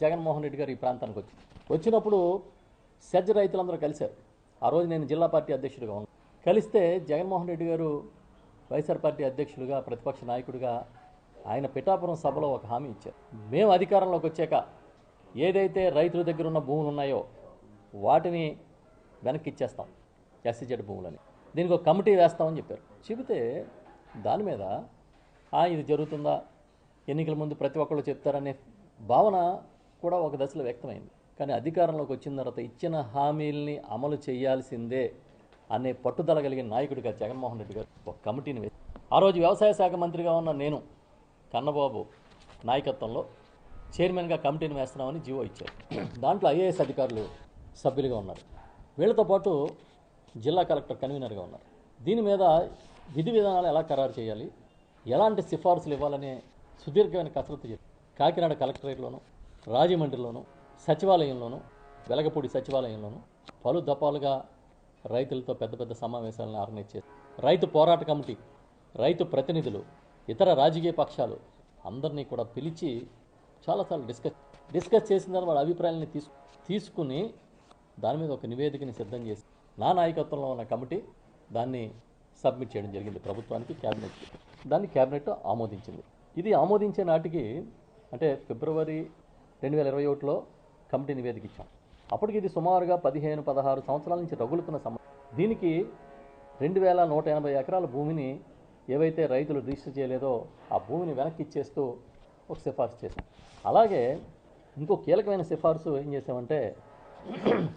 జగన్మోహన్ రెడ్డి గారు ఈ ప్రాంతానికి వచ్చి వచ్చినప్పుడు సజ్జ రైతులందరూ కలిశారు. ఆ రోజు నేను జిల్లా పార్టీ అధ్యక్షుడిగా ఉన్నాను కలిస్తే జగన్మోహన్ రెడ్డి గారు వైఎస్ఆర్ పార్టీ అధ్యక్షుడిగా ప్రతిపక్ష నాయకుడిగా ఆయన పిఠాపురం సభలో ఒక హామీ ఇచ్చారు. మేము అధికారంలోకి వచ్చాక ఏదైతే రైతుల దగ్గర ఉన్న భూములు ఉన్నాయో వాటిని వెనక్కి ఇచ్చేస్తాం. ఎస్సీజెడ్ భూములని. దీనికి ఒక కమిటీ వేస్తామని చెప్పారు. చెబితే దాని మీద "ఆ, ఇది జరుగుతుందా? ఎన్నికల ముందు ప్రతి ఒక్కళ్ళు చెప్తారనే భావన కూడా ఒక దశలో వ్యక్తమైంది. కానీ అధికారంలోకి వచ్చిన తర్వాత ఇచ్చిన హామీల్ని అమలు చేయాల్సిందే అనే పట్టుదల కలిగిన నాయకుడిగా జగన్మోహన్ రెడ్డి గారు ఒక కమిటీని వేసి ఆ రోజు వ్యవసాయ శాఖ మంత్రిగా ఉన్న నేను కన్నబాబు నాయకత్వంలో చైర్మన్గా కమిటీని వేస్తున్నామని జీవో ఇచ్చారు. దాంట్లో ఐఏఎస్ అధికారులు సభ్యులుగా ఉన్నారు. వీళ్ళతో పాటు జిల్లా కలెక్టర్ కన్వీనర్గా ఉన్నారు. దీని మీద విధి విధానాలు ఎలా ఖరారు చేయాలి? ఎలాంటి సిఫార్సులు ఇవ్వాలనే సుదీర్ఘమైన కసరత్తు చేశారు. కాకినాడ కలెక్టరేట్లోనూ రాజమండ్రిలోను సచివాలయంలోను వెలగపూడి సచివాలయంలోను పలు దఫాలుగా రైతులతో పెద్ద పెద్ద సమావేశాలను ఆర్గనైజ్ చేశారు. రైతు పోరాట కమిటీ రైతు ప్రతినిధులు ఇతర రాజకీయ పక్షాలు అందరినీ కూడా పిలిచి చాలాసార్లు డిస్కస్ డిస్కస్ చేసిన తర్వాత వాళ్ళ అభిప్రాయాలని తీసు తీసుకుని దాని మీద ఒక నివేదికని సిద్ధం చేసి నా నాయకత్వంలో ఉన్న కమిటీ దాన్ని సబ్మిట్ చేయడం జరిగింది ప్రభుత్వానికి క్యాబినెట్ దాన్ని క్యాబినెట్ ఆమోదించింది. ఇది ఆమోదించే నాటికి అంటే ఫిబ్రవరి రెండు వేల ఇరవై ఒకటిలో కమిటీ నివేదిక ఇచ్చాం. అప్పటికి ఇది సుమారుగా పదిహేను పదహారు సంవత్సరాల నుంచి రగులుతున్న సమ దీనికి రెండు వేల నూట ఎనభై ఎకరాల భూమిని ఏవైతే రైతులు రిజిస్టర్ చేయలేదో ఆ భూమిని వెనక్కి ఇచ్చేస్తూ ఒక సిఫార్సు చేశాం. అలాగే ఇంకో కీలకమైన సిఫార్సు ఏం చేసామంటే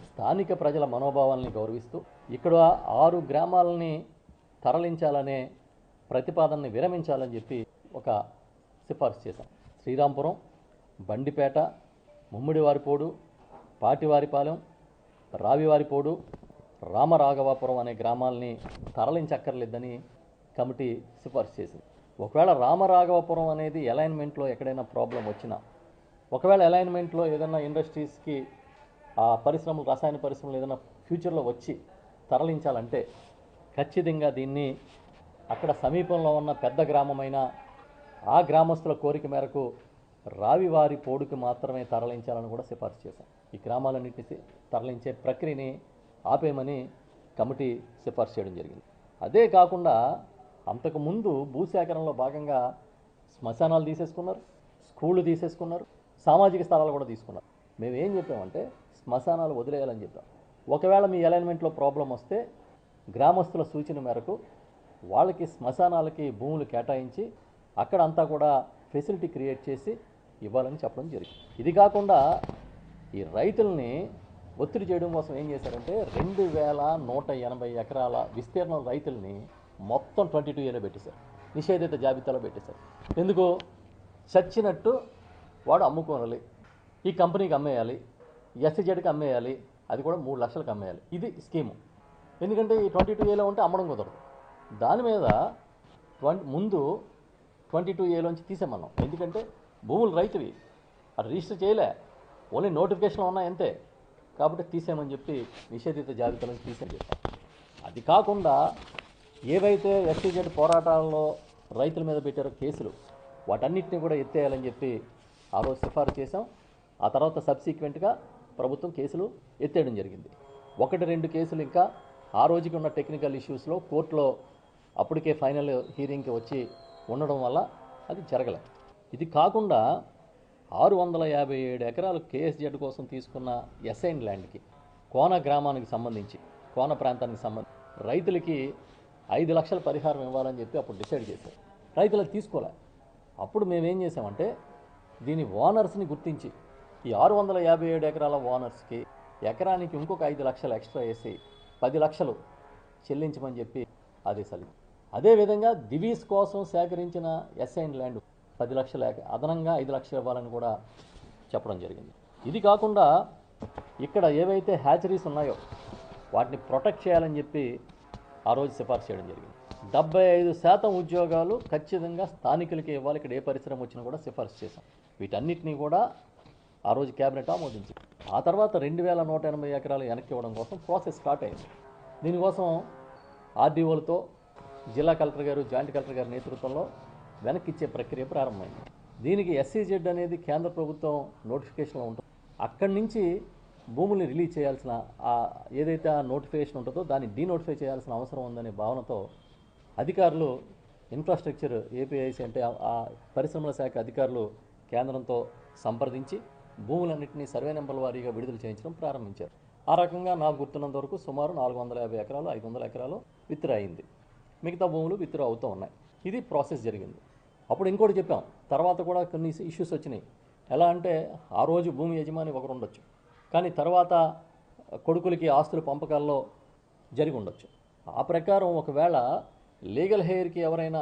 స్థానిక ప్రజల మనోభావాల్ని గౌరవిస్తూ ఇక్కడ ఆరు గ్రామాలని తరలించాలనే ప్రతిపాదనని విరమించాలని చెప్పి ఒక సిఫార్సు చేశాం. శ్రీరాంపురం బండిపేట ముమ్మిడివారిపోడు పాటివారిపాలెం రావివారిపోడు రామరాఘవాపురం అనే గ్రామాలని తరలించక్కర్లేదని కమిటీ సిఫార్సు చేసింది. ఒకవేళ రామరాఘవపురం అనేది అలైన్మెంట్లో ఎక్కడైనా ప్రాబ్లం వచ్చినా ఒకవేళ అలైన్మెంట్లో ఏదైనా ఇండస్ట్రీస్కి ఆ పరిశ్రమలు రసాయన పరిశ్రమలు ఏదైనా ఫ్యూచర్లో వచ్చి తరలించాలంటే ఖచ్చితంగా దీన్ని అక్కడ సమీపంలో ఉన్న పెద్ద గ్రామమైన ఆ గ్రామస్తుల కోరిక మేరకు రావివారి పోడుకి మాత్రమే తరలించాలని కూడా సిఫార్సు చేశాం. ఈ గ్రామాలన్నింటినీ తరలించే ప్రక్రియని ఆపేయమని కమిటీ సిఫార్సు చేయడం జరిగింది. అదే కాకుండా అంతకుముందు భూసేకరణలో భాగంగా శ్మశానాలు తీసేసుకున్నారు స్కూళ్ళు తీసేసుకున్నారు సామాజిక స్థలాలు కూడా తీసుకున్నారు. మేము ఏం చెప్పామంటే శ్మశానాలు వదిలేయాలని చెప్పాం. ఒకవేళ మీ అలైన్మెంట్లో ప్రాబ్లం వస్తే గ్రామస్తుల సూచన మేరకు వాళ్ళకి శ్మశానాలకి భూములు కేటాయించి అక్కడ అంతా కూడా ఫెసిలిటీ క్రియేట్ చేసి ఇవ్వాలని చెప్పడం జరిగింది. ఇది కాకుండా ఈ రైతుల్ని ఒత్తిడి చేయడం కోసం ఏం చేశారంటే రెండు వేల నూట ఎనభై ఎకరాల విస్తీర్ణం రైతుల్ని మొత్తం ట్వంటీ టూ ఏలో పెట్టేశారు. నిషేధిత జాబితాలో పెట్టేశారు. ఎందుకు? చచ్చినట్టు వాడు అమ్ముకోనాలి ఈ కంపెనీకి అమ్మేయాలి ఎస్సీజెడ్కి అమ్మేయాలి అది కూడా మూడు లక్షలకు అమ్మేయాలి. ఇది స్కీము. ఎందుకంటే ఈ ట్వంటీ టూ ఏలో ఉంటే అమ్మడం కుదరదు. దాని మీద ట్వంటీ ముందు ట్వంటీ టూ ఏలోంచి తీసేమన్నాం ఎందుకంటే భూములు రైతువి. అది రిజిస్టర్ చేయలే. ఓన్లీ నోటిఫికేషన్లు ఉన్నాయి అంతే. కాబట్టి తీసేయమని చెప్పి నిషేధిత జాబితాలను తీసేని చెప్పాం అది కాకుండా ఏవైతే ఎస్టీజెడ్ పోరాటాల్లో రైతుల మీద పెట్టారో కేసులు వాటన్నిటిని కూడా ఎత్తేయాలని చెప్పి ఆ రోజు సిఫారసు చేశాం. ఆ తర్వాత సబ్సీక్వెంట్గా ప్రభుత్వం కేసులు ఎత్తేయడం జరిగింది. ఒకటి రెండు కేసులు ఇంకా ఆ రోజుకి ఉన్న టెక్నికల్ ఇష్యూస్లో కోర్టులో అప్పటికే ఫైనల్ హీరింగ్కి వచ్చి ఉండడం వల్ల అది జరగలేదు. ఇది కాకుండా ఆరు వందల యాభై ఏడు ఎకరాలు కేఎస్జెడ్ కోసం తీసుకున్న ఎస్ఐన్ ల్యాండ్కి కోన గ్రామానికి సంబంధించి కోన ప్రాంతానికి సంబంధించి రైతులకి ఐదు లక్షల పరిహారం ఇవ్వాలని చెప్పి అప్పుడు డిసైడ్ చేశారు. రైతులకు తీసుకోలే. అప్పుడు మేమేం చేసామంటే దీని ఓనర్స్ని గుర్తించి ఈ ఆరు వందల యాభై ఏడు ఎకరాల ఓనర్స్కి ఎకరానికి ఇంకొక ఐదు లక్షలు ఎక్స్ట్రా వేసి పది లక్షలు చెల్లించమని చెప్పి ఆదేశాలు అదేవిధంగా దివీస్ కోసం సేకరించిన ఎస్ఐన్ ల్యాండ్ పది లక్షల అదనంగా ఐదు లక్షలు ఇవ్వాలని కూడా చెప్పడం జరిగింది. ఇది కాకుండా ఇక్కడ ఏవైతే హ్యాచరీస్ ఉన్నాయో వాటిని ప్రొటెక్ట్ చేయాలని చెప్పి ఆ రోజు సిఫార్సు చేయడం జరిగింది. డెబ్బై ఐదు శాతం ఉద్యోగాలు ఖచ్చితంగా స్థానికులకి ఇవ్వాలి. ఇక్కడ ఏ పరిశ్రమ వచ్చినా కూడా సిఫార్సు చేశాం. వీటన్నిటినీ కూడా ఆ రోజు క్యాబినెట్ ఆమోదించింది. ఆ తర్వాత రెండు వేల నూట ఎనభై ఎకరాలు వెనక్కి ఇవ్వడం కోసం ప్రాసెస్ స్టార్ట్ అయింది. దీనికోసం ఆర్డీఓలతో జిల్లా కలెక్టర్ గారు జాయింట్ కలెక్టర్ గారి నేతృత్వంలో వెనక్కిచ్చే ప్రక్రియ ప్రారంభమైంది. దీనికి ఎస్సీజెడ్ అనేది కేంద్ర ప్రభుత్వం నోటిఫికేషన్లో ఉంటుంది అక్కడి నుంచి భూముల్ని రిలీజ్ చేయాల్సిన ఆ ఏదైతే ఆ నోటిఫికేషన్ ఉంటుందో దాన్ని డీనోటిఫై చేయాల్సిన అవసరం ఉందనే భావనతో అధికారులు ఇన్ఫ్రాస్ట్రక్చర్ ఏపీఐసి అంటే ఆ- ఆ పరిశ్రమల శాఖ అధికారులు కేంద్రంతో సంప్రదించి భూములన్నింటినీ సర్వే నెంబర్ల వారీగా విడుదల చేయించడం ప్రారంభించారు. ఆ రకంగా నాకు గుర్తున్నంత వరకు సుమారు నాలుగు వందల యాభై ఎకరాలు ఐదు వందల ఎకరాలు విత్తురా అయింది మిగతా భూములు విత్తురా అవుతూ ఉన్నాయి. ఇది ప్రాసెస్ జరిగింది. అప్పుడు ఇంకోటి చెప్పాం. తర్వాత కూడా కొన్ని ఇష్యూస్ వచ్చినాయి. ఎలా అంటే ఆ రోజు భూమి యజమాని ఒకరు ఉండొచ్చు. కానీ తర్వాత కొడుకులకి ఆస్తుల పంపకాల్లో జరిగి ఉండొచ్చు. ఆ ప్రకారం ఒకవేళ లీగల్ హెయిర్కి ఎవరైనా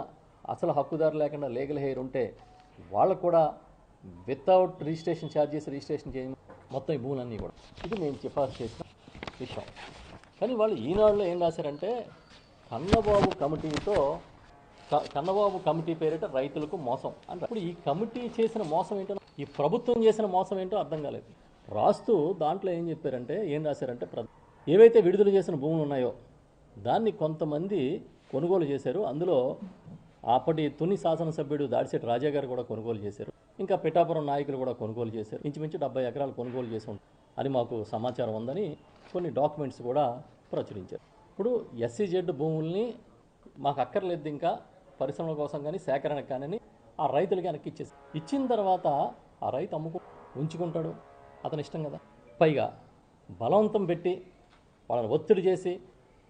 అసలు హక్కుదారు లేకుండా లీగల్ హెయిర్ ఉంటే వాళ్ళకు కూడా వితౌట్ రిజిస్ట్రేషన్ ఛార్జెస్ రిజిస్ట్రేషన్ చేయ మొత్తం ఈ భూములన్నీ కూడా. ఇది నేను చెప్పాల్సి చేసిన విషయం. కానీ వాళ్ళు ఈనాడులో ఏం రాశారంటే కన్నబాబు కమిటీతో కన్నబాబు కమిటీ పేరిట రైతులకు మోసం అంటే ఇప్పుడు ఈ కమిటీ చేసిన మోసం ఏంటో ఈ ప్రభుత్వం చేసిన మోసం ఏంటో అర్థం కాలేదు. రాస్తూ దాంట్లో ఏం చెప్పారంటే ఏం రాశారంటే ప్ర- ఏవైతే విడుదల చేసిన భూములు ఉన్నాయో దాన్ని కొంతమంది కొనుగోలు చేశారు. అందులో అప్పటి తుని శాసనసభ్యుడు దాడిశెట్టి రాజా గారు కూడా కొనుగోలు చేశారు. ఇంకా పిఠాపురం నాయకులు కూడా కొనుగోలు చేశారు. ఇంచుమించు డెబ్బై ఎకరాలు కొనుగోలు చేసి అని మాకు సమాచారం ఉందని కొన్ని డాక్యుమెంట్స్ కూడా ప్రచురించారు. ఇప్పుడు ఎస్సీజెడ్ భూముల్ని మాకు అక్కర్లేదు ఇంకా పరిశ్రమల కోసం కానీ సేకరణ కానీ ఆ రైతులకి వెనక్కి ఇచ్చేసి ఇచ్చిన తర్వాత ఆ రైతు అమ్ముకు ఉంచుకుంటాడు. అతని ఇష్టం కదా. పైగా బలవంతం పెట్టి వాళ్ళని ఒత్తిడి చేసి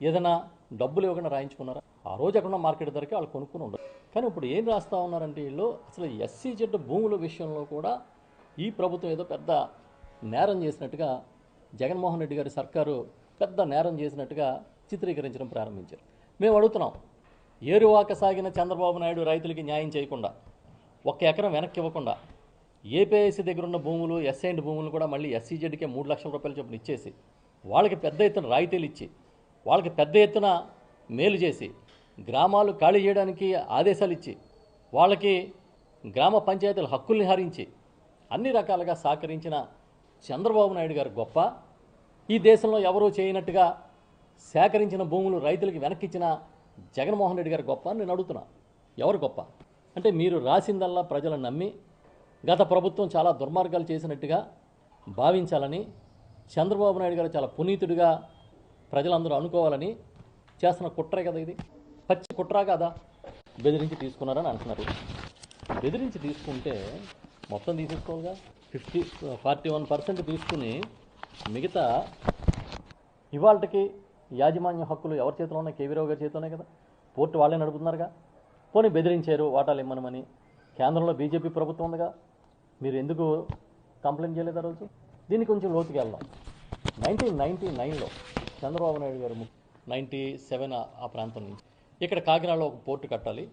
ఏదైనా డబ్బులు ఇవ్వకుండా రాయించుకున్నారా? ఆ రోజు అక్కడ ఉన్న మార్కెట్ ధరకి వాళ్ళు కొనుక్కుని ఉండరు. కానీ ఇప్పుడు ఏం రాస్తా ఉన్నారంటే వీళ్ళు అసలు ఎస్సీ జెడ్ భూముల విషయంలో కూడా ఈ ప్రభుత్వం ఏదో పెద్ద నేరం చేసినట్టుగా జగన్మోహన్ రెడ్డి గారి సర్కారు పెద్ద నేరం చేసినట్టుగా చిత్రీకరించడం ప్రారంభించారు. మేము అడుగుతున్నాం ఏరువాక సాగిన చంద్రబాబు నాయుడు రైతులకి న్యాయం చేయకుండా ఒక్క ఎకరం వెనక్కి ఇవ్వకుండా ఏపీఐసి దగ్గర ఉన్న భూములు ఎస్ఐండ్ భూములు కూడా మళ్ళీ ఎస్సీజెడ్కే మూడు లక్షల రూపాయలు చొప్పున ఇచ్చేసి వాళ్ళకి పెద్ద ఎత్తున రాయితీలు ఇచ్చి వాళ్ళకి పెద్ద ఎత్తున మేలు చేసి గ్రామాలు ఖాళీ చేయడానికి ఆదేశాలు ఇచ్చి వాళ్ళకి గ్రామ పంచాయతీల హక్కుల్ని హరించి అన్ని రకాలుగా సహకరించిన చంద్రబాబు నాయుడు గారు గొప్ప. ఈ దేశంలో ఎవరూ చేయనట్టుగా సేకరించిన భూములు రైతులకి వెనక్కిచ్చిన జగన్మోహన్ రెడ్డి గారు గొప్ప నేను అడుగుతున్నా. ఎవరు గొప్ప? అంటే మీరు రాసిందల్లా ప్రజలను నమ్మి గత ప్రభుత్వం చాలా దుర్మార్గాలు చేసినట్టుగా భావించాలని చంద్రబాబు నాయుడు గారు చాలా పునీతుడిగా ప్రజలందరూ అనుకోవాలని చేస్తున్న కుట్రే కదా ఇది? పచ్చి కుట్రా కదా? బెదిరించి తీసుకున్నారని అంటున్నారు. బెదిరించి తీసుకుంటే మొత్తం తీసేసుకోవాలిగా? ఫిఫ్టీ ఫార్టీ వన్ పర్సెంట్ తీసుకుని మిగతా ఇవాళకి యాజమాన్య హక్కులు ఎవరి చేతిలో ఉన్నాయి? కేవీరావు గారి చేతిలోనే కదా. పోర్టు వాళ్ళే నడుపుతున్నారుగా. పోనీ బెదిరించారు వాటాలు ఇమ్మనమని. కేంద్రంలో బీజేపీ ప్రభుత్వం ఉందిగా. మీరు ఎందుకు కంప్లైంట్ చేయలేదు ఆ రోజు? దీన్ని కొంచెం లోతుకి వెళ్దాం. నైన్టీన్ నైన్టీ నైన్లో చంద్రబాబు నాయుడు గారు నైంటీ సెవెన్ ఆ ప్రాంతం నుంచి. ఇక్కడ కాకినాడలో ఒక పోర్టు కట్టాలి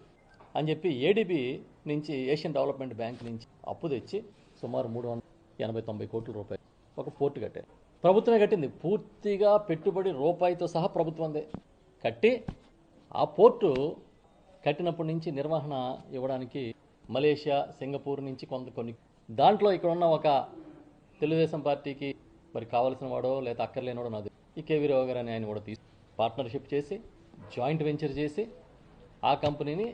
అని చెప్పి ఏడీబీ నుంచి ఏషియన్ డెవలప్మెంట్ బ్యాంక్ నుంచి అప్పు తెచ్చి సుమారు మూడు వందల ఎనభై తొంభై కోట్ల రూపాయలు ఒక పోర్టు కట్టారు. ప్రభుత్వమే కట్టింది. పూర్తిగా పెట్టుబడి రూపాయితో సహా ప్రభుత్వందే కట్టి ఆ పోర్టు కట్టినప్పటి నుంచి నిర్వహణ ఇవ్వడానికి మలేషియా సింగపూర్ నుంచి కొంత కొన్ని దాంట్లో ఇక్కడ ఉన్న ఒక తెలుగుదేశం పార్టీకి మరి కావాల్సిన వాడో లేదా అక్కర్లేనివాడో నాది. ఈ కేవీ రావు గారు అని ఆయన కూడా తీసి పార్ట్నర్షిప్ చేసి జాయింట్ వెంచర్ చేసి ఆ కంపెనీని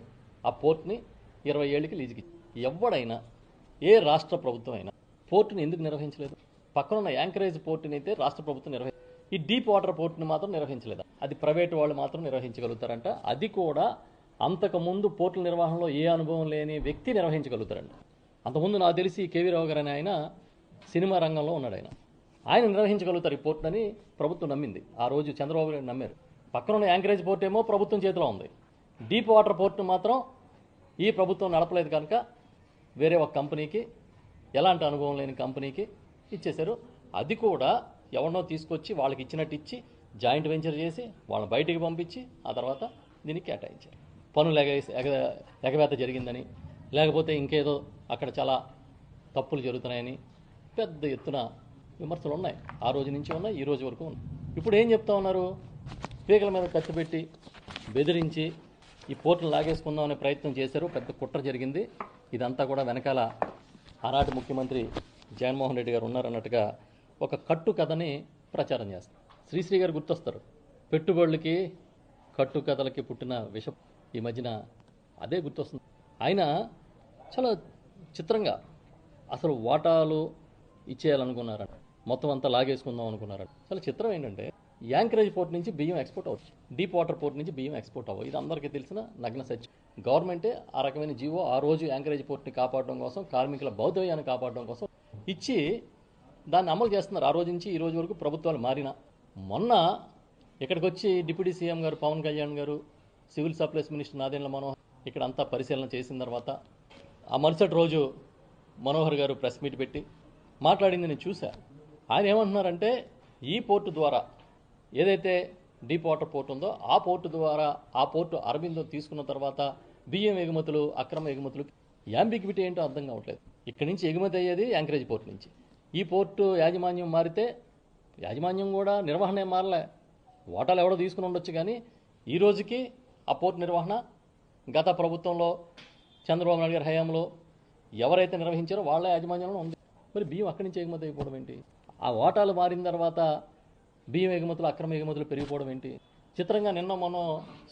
ఆ పోర్ట్ని ఇరవై ఏళ్ళకి లీజుకి ఎవడైనా ఏ రాష్ట్ర ప్రభుత్వం అయినా పోర్టుని ఎందుకు నిర్వహించలేదు? పక్కనున్న యాంకరేజ్ పోర్టుని అయితే రాష్ట్ర ప్రభుత్వం నిర్వహి ఈ డీప్ వాటర్ పోర్టుని మాత్రం నిర్వహించలేదు. అది ప్రైవేట్ వాళ్ళు మాత్రం నిర్వహించగలుగుతారంట. అది కూడా అంతకుముందు పోర్టుల నిర్వహణలో ఏ అనుభవం లేని వ్యక్తి నిర్వహించగలుగుతారంట. అంతకుముందు నాకు తెలిసి ఈ కేవీ రావు గారు అని ఆయన సినిమా రంగంలో ఉన్నాడు ఆయన. ఆయన నిర్వహించగలుగుతారు ఈ పోర్టుని ప్రభుత్వం నమ్మింది. ఆ రోజు చంద్రబాబు గారు నమ్మారు. పక్కన ఉన్న యాంకరేజ్ పోర్ట్ ఏమో ప్రభుత్వం చేతిలో ఉంది. డీప్ వాటర్ పోర్టును మాత్రం ఈ ప్రభుత్వం నడపలేదు కనుక వేరే ఒక కంపెనీకి ఎలాంటి అనుభవం లేని కంపెనీకి ఇచ్చేశారు. అది కూడా ఎవరినో తీసుకొచ్చి వాళ్ళకి ఇచ్చినట్టు ఇచ్చి జాయింట్ వెంచర్ చేసి వాళ్ళని బయటికి పంపించి ఆ తర్వాత దీనికి కేటాయించారు. పనులు ఎగ ఎగ ఎగవేత జరిగిందని లేకపోతే ఇంకేదో అక్కడ చాలా తప్పులు జరుగుతున్నాయని పెద్ద ఎత్తున విమర్శలు ఉన్నాయి. ఆ రోజు నుంచి ఉన్నాయి ఈ రోజు వరకు ఉన్నాయి. ఇప్పుడు ఏం చెప్తా ఉన్నారు? పీకల మీద ఖర్చు పెట్టి బెదిరించి ఈ పోర్టును లాగేసుకుందాం అనే ప్రయత్నం చేశారు. పెద్ద కుట్ర జరిగింది. ఇదంతా కూడా వెనకాల ఆనాటి ముఖ్యమంత్రి జగన్మోహన్ రెడ్డి గారు ఉన్నారన్నట్టుగా ఒక కట్టు కథని ప్రచారం చేస్తారు శ్రీశ్రీ గారు గుర్తొస్తారు. పెట్టుబడులకి కట్టు కథలకి పుట్టిన విష ఈ మధ్యన అదే గుర్తొస్తుంది. ఆయన చాలా చిత్రంగా అసలు వాటాలు ఇచ్చేయాలనుకున్నారంట. మొత్తం అంతా లాగేసుకుందాం అనుకున్నారంట. చాలా చిత్రం ఏంటంటే యాంకరేజ్ పోర్ట్ నుంచి బియ్యం ఎక్స్పోర్ట్ అవుతుంది డీప్ వాటర్ పోర్ట్ నుంచి బియ్యం ఎక్స్పోర్ట్ అవ్వవు. ఇది అందరికీ తెలిసిన నగ్న సత్యం. గవర్నమెంటే ఆ రకమైన జీవో ఆ రోజు యాంకరేజ్ పోర్ట్ని కాపాడడం కోసం కార్మికుల భౌతవ్యాన్ని కాపాడడం కోసం ఇచ్చి దాన్ని అమలు చేస్తున్నారు. ఆ రోజు నుంచి ఈ రోజు వరకు ప్రభుత్వాలు మారిన. మొన్న ఇక్కడికి వచ్చి డిప్యూటీ సీఎం గారు పవన్ కళ్యాణ్ గారు civil supplies minister Nadendla Manohar ఇక్కడ అంతా పరిశీలన చేసిన తర్వాత ఆ మరుసటి రోజు మనోహర్ గారు ప్రెస్ మీట్ పెట్టి మాట్లాడింది నేను చూశా. ఆయన ఏమంటున్నారంటే ఈ పోర్టు ద్వారా ఏదైతే డీప్ వాటర్ పోర్ట్ ఉందో ఆ పోర్టు ద్వారా ఆ పోర్టు అరబిందో తీసుకున్న తర్వాత బియ్యం ఎగుమతులు అక్రమ ఎగుమతులు యాంబిగ్విటీ ఏంటో అర్థం కావట్లేదు. ఇక్కడి నుంచి ఎగుమతి అయ్యేది యాంకరేజ్ పోర్ట్ నుంచి. ఈ పోర్టు యాజమాన్యం మారితే యాజమాన్యం కూడా నిర్వహణ ఏం మారలే. ఓటాలు ఎవడో తీసుకుని ఉండొచ్చు కానీ ఈ రోజుకి ఆ పోర్టు నిర్వహణ గత ప్రభుత్వంలో చంద్రబాబు నాయుడు గారి హయాంలో ఎవరైతే నిర్వహించారో వాళ్ళ యాజమాన్యంలో ఉంది. మరి బియ్యం అక్కడి నుంచి ఎగుమతి అయిపోవడం ఏంటి? ఆ ఓటాలు మారిన తర్వాత బియ్యం ఎగుమతులు అక్రమ ఎగుమతులు పెరిగిపోవడం ఏంటి? చిత్రంగా నిన్న మనం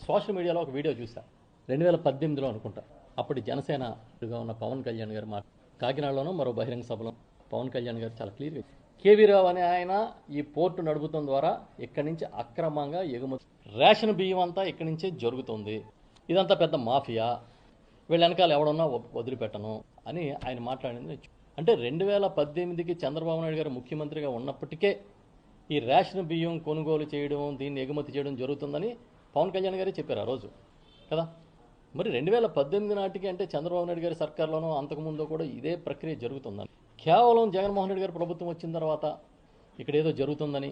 సోషల్ మీడియాలో ఒక వీడియో చూసా రెండు వేల పద్దెనిమిదిలో అనుకుంటా. అప్పటి జనసేనగా ఉన్న పవన్ కళ్యాణ్ గారు మా కాకినాడలోనూ మరో బహిరంగ సభలో పవన్ కళ్యాణ్ గారు చాలా క్లియర్ కేవీ రావు అనే ఆయన ఈ పోర్టు నడుపుతం ద్వారా ఇక్కడి నుంచి అక్రమంగా ఎగుమతి రేషన్ బియ్యం అంతా ఇక్కడి నుంచే జరుగుతుంది. ఇదంతా పెద్ద మాఫియా. వీళ్ళ వెనకాల ఎవడన్నా వదిలిపెట్టను అని ఆయన మాట్లాడింది. అంటే రెండు వేల పద్దెనిమిదికి చంద్రబాబు నాయుడు గారు ముఖ్యమంత్రిగా ఉన్నప్పటికే ఈ రేషన్ బియ్యం కొనుగోలు చేయడం దీన్ని ఎగుమతి చేయడం జరుగుతుందని పవన్ కళ్యాణ్ గారే చెప్పారు ఆ రోజు. కదా? మరి రెండు వేల పద్దెనిమిది నాటికి అంటే చంద్రబాబు నాయుడు గారి సర్కార్లోనూ అంతకుముందు కూడా ఇదే ప్రక్రియ జరుగుతుందని. కేవలం జగన్మోహన్ రెడ్డి గారి ప్రభుత్వం వచ్చిన తర్వాత ఇక్కడ ఏదో జరుగుతుందని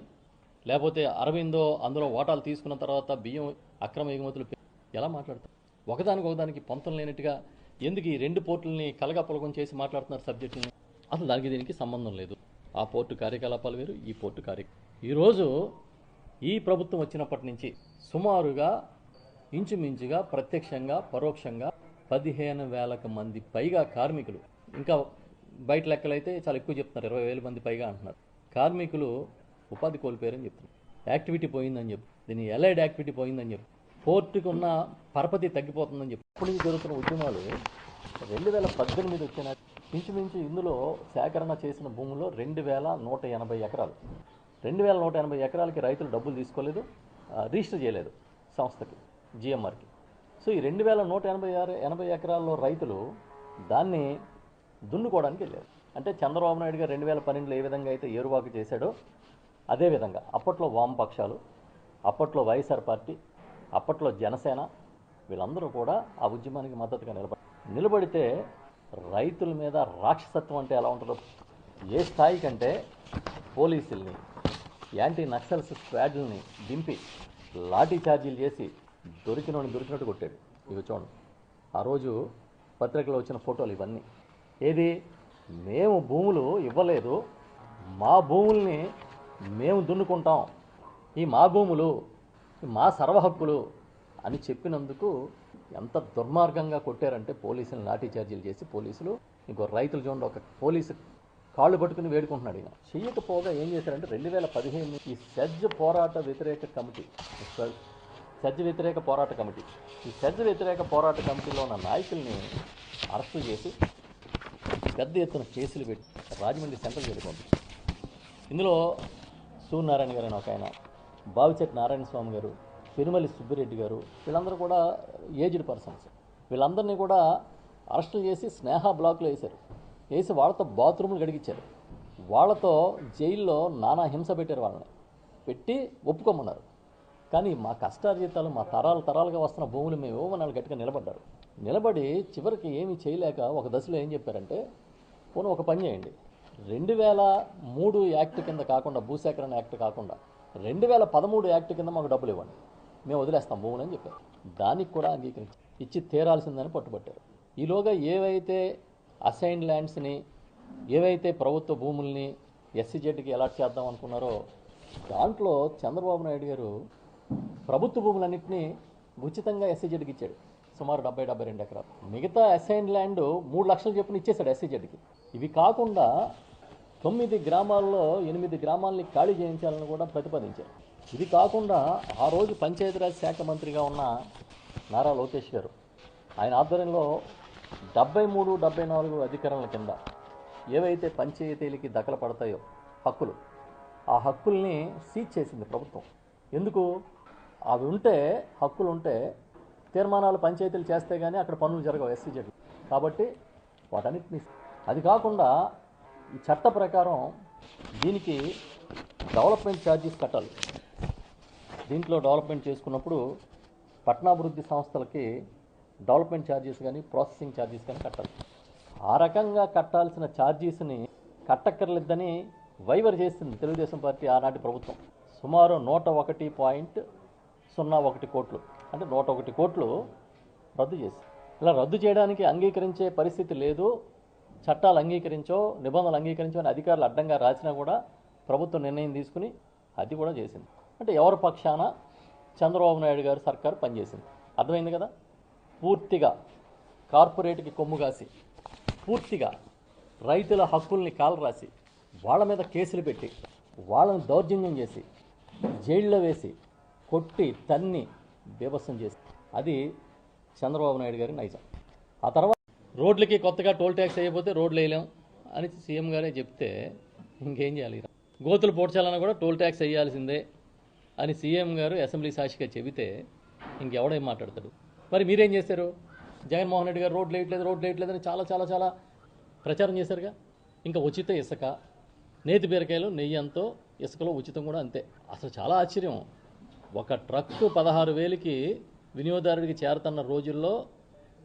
లేకపోతే అరవిందో అందులో ఓటాలు తీసుకున్న తర్వాత బియ్యం అక్రమ ఎగుమతులు ఎలా మాట్లాడతారు? ఒకదానికి ఒకదానికి పొంతం లేనట్టుగా ఎందుకు ఈ రెండు పోర్టుల్ని కలగపలకం చేసి మాట్లాడుతున్నారు సబ్జెక్టుని? అసలు దానికి దీనికి సంబంధం లేదు. ఆ పోర్టు కార్యకలాపాలు వేరు ఈ పోర్టు కార్య ఈరోజు ఈ ప్రభుత్వం వచ్చినప్పటి నుంచి సుమారుగా ఇంచుమించుగా ప్రత్యక్షంగా పరోక్షంగా పదిహేను వేలకు మంది పైగా కార్మికులు. ఇంకా బయట లెక్కలైతే చాలా ఎక్కువ చెప్తున్నారు. ఇరవై వేల మంది పైగా అంటున్నారు. కార్మికులు ఉపాధి కోల్పోయారని చెప్తున్నారు. యాక్టివిటీ పోయిందని చెప్పి. దీని ఎలైడ్ యాక్టివిటీ పోయిందని చెప్పి. పోర్టుకు ఉన్న పరపతి తగ్గిపోతుందని చెప్పి. అప్పటి నుంచి జరుగుతున్న ఉద్యమాలు రెండు వేల పద్దెనిమిది వచ్చిన ఇంచుమించు ఇందులో సేకరణ చేసిన భూములో రెండు వేల నూట ఎనభై ఎకరాలు. రెండు వేల నూట ఎనభై ఎకరాలకి రైతులు డబ్బులు తీసుకోలేదు రిజిస్టర్ చేయలేదు సంస్థకి. జిఎంఆర్కి. సో ఈ రెండు వేల నూట ఎనభై ఆరు ఎనభై ఎకరాల్లో రైతులు దాన్ని దున్నుకోవడానికి వెళ్ళారు. అంటే చంద్రబాబు నాయుడు గారు రెండు వేల పన్నెండులో ఏ విధంగా అయితే ఏరువాకు చేశాడో అదేవిధంగా అప్పట్లో వామపక్షాలు అప్పట్లో వైఎస్ఆర్ పార్టీ అప్పట్లో జనసేన వీళ్ళందరూ కూడా ఆ ఉద్యమానికి మద్దతుగా నిలబడి నిలబడితే రైతుల మీద రాక్షసత్వం అంటే ఎలా ఉంటుందో ఏ స్థాయి కంటే పోలీసుల్ని యాంటీ నక్సల్స్ స్క్వాడ్ని దింపి లాఠీ ఛార్జీలు చేసి దొరికిన దొరికినట్టు కొట్టాడు. ఇవి చూడండి. ఆ రోజు పత్రికలో వచ్చిన ఫోటోలు ఇవన్నీ. ఏది? మేము భూములు ఇవ్వలేదు. మా భూముల్ని మేము దున్నుకుంటాం. ఈ మా భూములు మా సర్వహక్కులు అని చెప్పినందుకు ఎంత దుర్మార్గంగా కొట్టారంటే పోలీసులు లాఠీ ఛార్జీలు చేసి పోలీసులు. ఇంకో రైతులు చూడండి ఒక పోలీసు కాళ్ళు పట్టుకుని వేడుకుంటున్నాడు ఈయన. చెయ్యకపోగా ఏం చేశారంటే రెండు వేల పదిహేను ఈ సెజ్ పోరాట వ్యతిరేక కమిటీ సెజ్ వ్యతిరేక పోరాట కమిటీ. ఈ సెజ్ వ్యతిరేక పోరాట కమిటీలో ఉన్న నాయకుల్ని అరెస్టు చేసి పెద్ద ఎత్తున కేసులు పెట్టి రాజమండ్రి సెంట్రల్ జైలుకి పంపించారు. ఇందులో సూర్యనారాయణ గారు అని ఒక ఆయన బావిచెట్టి నారాయణ స్వామి గారు పెరుమల్లి సుబ్బిరెడ్డి గారు వీళ్ళందరూ కూడా ఏజ్డ్ పర్సన్స్. వీళ్ళందరినీ కూడా అరెస్టులు చేసి స్నేహ బ్లాక్లో వేశారు. వేసి వాళ్ళతో బాత్రూములు గడిగించారు వాళ్ళతో జైల్లో నానా హింస పెట్టారు వాళ్ళని. పెట్టి ఒప్పుకోమన్నారు. కానీ మా కష్టార్జితాలు మా తరాలు తరాలుగా వస్తున్న భూములు మేము ఇవ్వమనాలు గట్టిగా నిలబడ్డారు నిలబడి చివరికి ఏమీ చేయలేక ఒక దశలో ఏం చెప్పారంటే పోనీ ఒక పని చేయండి. రెండు వేల మూడు యాక్ట్ కింద కాకుండా భూసేకరణ యాక్ట్ కాకుండా రెండు వేల పదమూడు యాక్ట్ కింద మాకు డబ్బులు ఇవ్వండి. మేము వదిలేస్తాం భూములు అని చెప్పారు. దానికి కూడా అంగీకరించి ఇచ్చి తీరాల్సిందని పట్టుబట్టారు. ఈలోగా ఏవైతే అసైన్ ల్యాండ్స్ని ఏవైతే ప్రభుత్వ భూముల్ని ఎస్సీజెడ్కి అలాట్ చేద్దాం అనుకున్నారో దాంట్లో చంద్రబాబు నాయుడు గారు ప్రభుత్వ భూములన్నింటినీ ఉచితంగా ఎస్సీజెడ్కి ఇచ్చాడు. సుమారు డెబ్బై డెబ్బై రెండు ఎకరాలు. మిగతా అసైన్ ల్యాండ్ మూడు లక్షలు చెప్పిన ఇచ్చేశాడు ఎస్సీజెడ్కి ఇవి కాకుండా తొమ్మిది గ్రామాల్లో ఎనిమిది గ్రామాలని ఖాళీ చేయించాలని కూడా ప్రతిపాదించారు. ఇది కాకుండా ఆ రోజు పంచాయతీరాజ్ శాఖ మంత్రిగా ఉన్న నారా లోకేష్ గారు ఆయన ఆధ్వర్యంలో డెబ్బై మూడు డెబ్బై నాలుగు అధికారుల కింద ఏవైతే పంచాయతీలకి దఖలు పడతాయో హక్కులు ఆ హక్కుల్ని సీజ్ చేసింది ప్రభుత్వం. ఎందుకు? అవి ఉంటే హక్కులు ఉంటే తీర్మానాలు పంచాయతీలు చేస్తే కానీ అక్కడ పనులు జరగవు ఎస్సీ జడ్లు. కాబట్టి వాటన్నిటిని అది కాకుండా ఈ చట్ట ప్రకారం దీనికి డెవలప్మెంట్ ఛార్జెస్ కట్టాలి. దీంట్లో డెవలప్మెంట్ చేసుకున్నప్పుడు పట్టణాభివృద్ధి సంస్థలకి డెవలప్మెంట్ ఛార్జెస్ కానీ ప్రాసెసింగ్ ఛార్జెస్ కానీ కట్టాలి. ఆ రకంగా కట్టాల్సిన ఛార్జీస్ని కట్టక్కర్లేదని వైవర్ చేసింది తెలుగుదేశం పార్టీ ఆనాటి ప్రభుత్వం. సుమారు నూట ఒకటి పాయింట్ సున్నా ఒకటి కోట్లు. అంటే నూట ఒకటి కోట్లు రద్దు చేసి. ఇలా రద్దు చేయడానికి అంగీకరించే పరిస్థితి లేదు. చట్టాలు అంగీకరించో నిబంధనలు అంగీకరించో అని అధికారులు అడ్డంగా రాసినా కూడా ప్రభుత్వం నిర్ణయం తీసుకుని అది కూడా చేసింది. అంటే ఎవరి పక్షాన చంద్రబాబు నాయుడు గారు సర్కారు పనిచేసింది? అర్థమైంది కదా? పూర్తిగా కార్పొరేట్కి కొమ్ము కాసి పూర్తిగా రైతుల హక్కుల్ని కాలరాసి వాళ్ళ మీద కేసులు పెట్టి వాళ్ళని దౌర్జన్యం చేసి జైల్లో వేసి కొట్టి తన్ని బీభత్సం చేసి అది చంద్రబాబు నాయుడు గారి నైజం. ఆ తర్వాత రోడ్లకి కొత్తగా టోల్ ట్యాక్స్ అయిపోతే రోడ్లు వేయలేం అని సీఎం గారే చెప్తే ఇంకేం చేయాలి? గోతులు పోడ్చాలన్నా కూడా టోల్ ట్యాక్స్ వేయాల్సిందే అని సీఎం గారు అసెంబ్లీ సాక్షిగా చెబితే ఇంకెవడేం మాట్లాడతాడు? మరి మీరేం చేశారు జగన్మోహన్ రెడ్డి గారు రోడ్లు వేయట్లేదు రోడ్లు వేయట్లేదని చాలా చాలా చాలా ప్రచారం చేశారుగా? ఇంకా ఉచిత ఇసుక నేతి బీరకాయలు నెయ్యి ఎంతో ఇసుకలో ఉచితం కూడా అంతే. అసలు చాలా ఆశ్చర్యం. ఒక ట్రక్కు పదహారు వేలకి వినియోగదారుడికి చేరుతున్న రోజుల్లో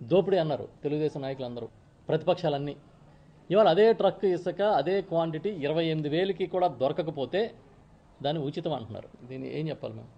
దోపిడీ అన్నారు తెలుగుదేశం నాయకులందరూ ప్రతిపక్షాలన్నీ. ఇవాళ అదే ట్రక్ ఇసుక అదే క్వాంటిటీ ఇరవై ఎనిమిది వేలకి కూడా దొరకకపోతే దాన్ని ఉచితం అంటున్నారు. దీన్ని ఏం చెప్పాలి మేము?